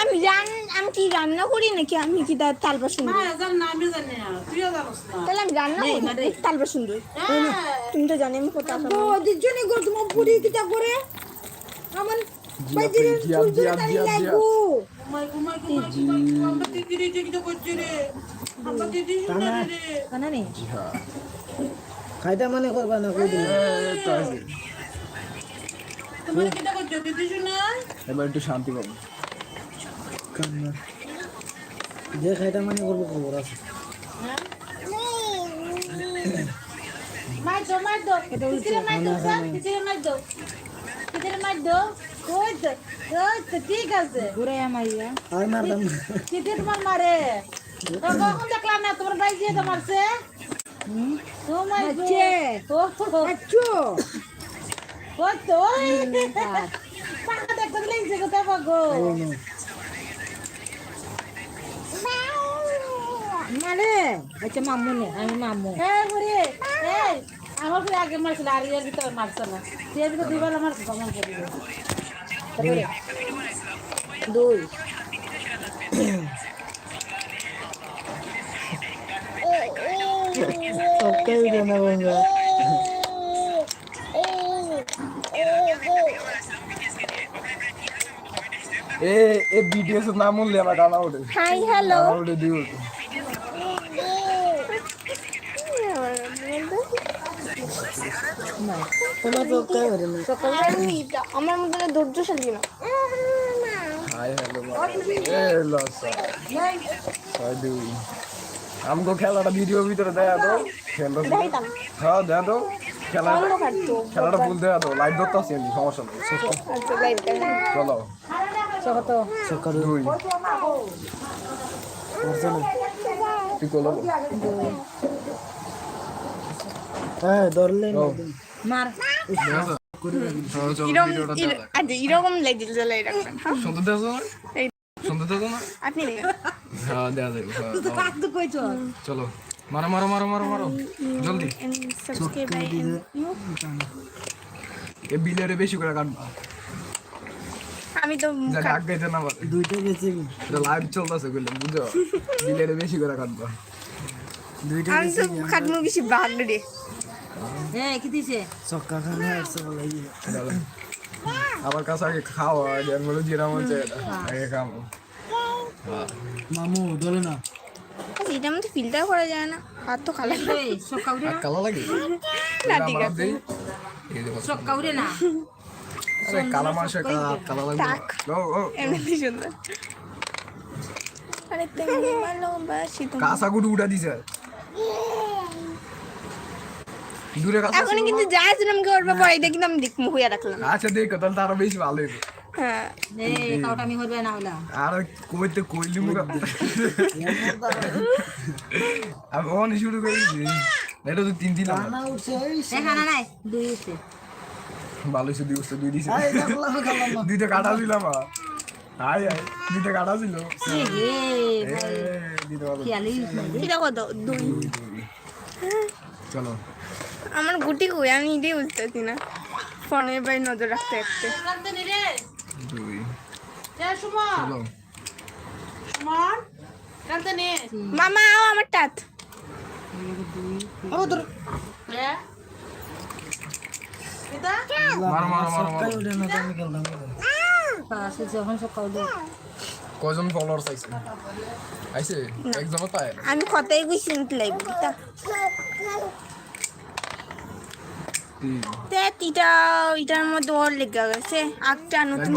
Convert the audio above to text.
আমি জান আমি কি রান্না করি নাকি আমি তালবা সুন্দর তাহলে আমি রান্না করি তালবা সুন্দর তুমি তো জানি আমি কোথাও ওদের জন্য গো তোমার বুড়ি কিটা করে আমার কানা খাইতে মানে করবা না কই এবার একটু শান্তি পাবো। যে খাইতে মানে করব খবর আছে। মার দো মার দো কিচিরে মার দো স্যার কিচিরে মার দো কিচিরে মার দো ওই তো ওই তো ঠিক আছে। ঘুরে আমাইয়া আর মারতাম না। তোমার মারে তো কখন দেখলাম না তোমার ভাই দিয়ে মারছে তোমার ও আচ্ছো ও তো পাকা দেখতে লাগছে কোথায় পাগো। মানে আচ্ছা মামু নে আমি মামু। হ্যাঁ বুড়ি এই আমার ফিরে আগে মারছিল আর এর ভিতরে মারছে না। এর ভিতরে দুই বেলা মারছে কমন করে দুই। ছক্কা উঠে না বাবা এ এ এর নাম বললে আমার গানা ওঠে হাই হ্যালো ওঠে দিয়ে ওঠে তোমার ছক্কা উঠে না আমার মধ্যে ধৈর্যশালী না হাই হ্যালো এ লস ছয় দুই আমগো খেলাটা ভিডিও ভিতরে দেয়া তো হ্যাঁ দেয়া তো খেলা খেলাটা ফুল দেয়া তো লাইট ধরতে আসি সমস্যা নেই। আচ্ছা চলো কত দুই। হ্যাঁ মার। এরকম রাখবেন শুনতে শুনতে না আপনি হ্যাঁ যাবে চলো? মারো মারো মারো মারো মারো। জলদি। সাবস্ক্রাইব এ বিলেরে বেশি করে কাটবা। আমি তো আগ গাইতে না পারে। দুইটা গেল এটা লাইভ চলতেছে বললাম বুঝো বিলেরে বেশি করে কাটবা। দুইটা আমি তো খাটমু বেশি ভাগ রে। এই কি দিছে? ছক্কা খানা আসছে বলে এই যে। দাদা। আমার কাছে আগে খাওয়া আগে আমি বলে জিরা মন আগে খাব। মামু ধরে না আচ্ছা, এটা মধ্যে ফিল্টার করা যায় না। হাত তো সক্কা উড়ে আর কালো লাগে? না ঠিক আছে। উড়ে না কালা মাংসের কালা কালা লাগবে। ও ও। এমনিতে সুন্দর আরে তুমি ভালোবাসি তোমায়। কাঁচা গুটু উঠা দিছে। দূরে কাঁচা এখন কিন্তু যা শুনলাম কি করবে পরে কিন্তু আমি দেখব হইয়া রাখলাম। আচ্ছা দেখো তাহলে তো আরও বেশি ভালো হইবে। হ্যাঁ। এই কাউটা আমি হইবে না হলা আর কইতে কইলি মুখ। আমি অন শুরু করেছি। এটা তো তিন দিন খানা উঠছে দেখা না নাই দুই উঠছে ভালো হয়েছে দুই দিছে। দুইটা কাটা দিলাম আয় আয় দুইটা কাটা ছিল। চলো। আমার গুটি কই? আমি এটাই বুঝতেছি না। ফোনের বাই নজর রাখতে রাখতে। দুই। চলো। মামা আমার টাত এটা মারো মারো মারো ছক্কাই মারো উঠে না তো আমি খেলতাম পাশে যখন সক্কা উড়ে কজন ফলোয়ার্স আইছে? আইছে? একজন তাই আমি কথাই কইছি নিতে লাগবে তা। তে তিটা এটার মধ্যে ওর লেগে গেছে। একটা নতুন